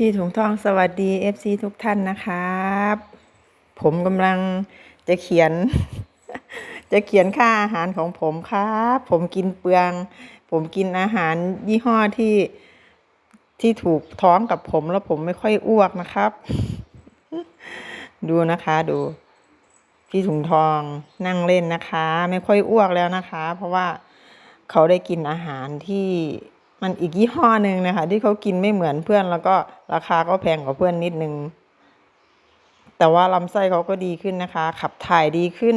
พี่ถุงทองสวัสดี FC ทุกท่านนะครับ ผมกำลังจะเขียน จะเขียนค่าอาหารของผมครับ ผมกินเปลือง ผมกินอาหารยี่ห้อที่ที่ถูกท้องกับผมแล้วผมไม่ค่อยอ้วกนะครับ ดูนะคะดู พี่ถุงทองนั่งเล่นนะคะ ไม่ค่อยอ้วกแล้วนะคะ เพราะว่าเขาได้กินอาหารที่ มันอีกยี่ห้อหนึ่งนะคะ ที่เขากินไม่เหมือนเพื่อนแล้วก็ราคาก็แพงกว่าเพื่อนนิดนึง แต่ว่าลำไส้เขาก็ดีขึ้นนะคะ ขับถ่ายดีขึ้น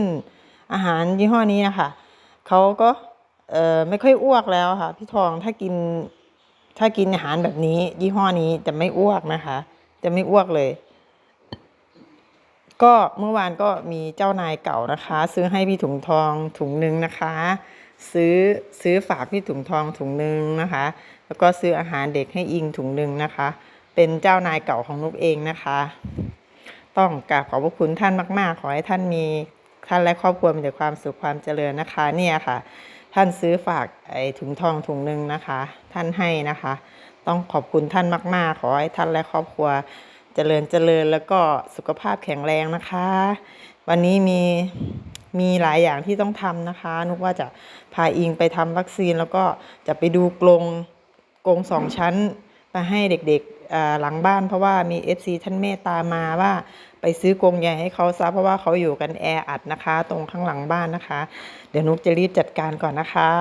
อาหารยี่ห้อนี้นะคะเขาก็เอ่อไม่ค่อยอ้วกแล้วค่ะ พี่ทองถ้ากินถ้ากินอาหารแบบนี้ ยี่ห้อนี้จะไม่อ้วกนะคะ จะไม่อ้วกเลย ก็เมื่อวานก็มีเจ้านายเก่านะคะ ซื้อให้พี่ถุงทองถุงหนึ่งนะคะ ซื้อซื้อฝากพี่ถุงทองถุงหนึ่งนะคะ แล้วก็ซื้ออาหารเด็กให้อิงถุงหนึ่งนะคะ เป็นเจ้านายเก่าของนุกเองนะคะ ต้องกราบขอบพระคุณท่านมากๆ ขอให้ท่านมีท่านและครอบครัวมีแต่ความสุขความเจริญนะคะ เนี่ยค่ะ ท่านซื้อฝากไอ้ถุงทองถุงหนึ่งนะคะ ท่านให้นะคะ ต้องขอบคุณท่านมาก ๆ ขอให้ท่านและครอบครัว เจริญเจริญแล้วก็สุขภาพแข็งแรงนะคะ วันนี้มีมีหลายอย่างที่ต้องทำนะคะ นุกว่าจะพาอิงไปทำวัคซีนแล้วก็จะไปดูกรงกรงสองชั้นมาให้เด็กๆหลังบ้านเพราะว่ามี FC ท่านเมตตามาว่าไปซื้อกรงใหญ่ให้เขาซะเพราะว่าเขาอยู่กันแออัดนะคะ ตรงข้างหลังบ้านนะคะ เดี๋ยวนุกจะรีบจัดการก่อนนะคะ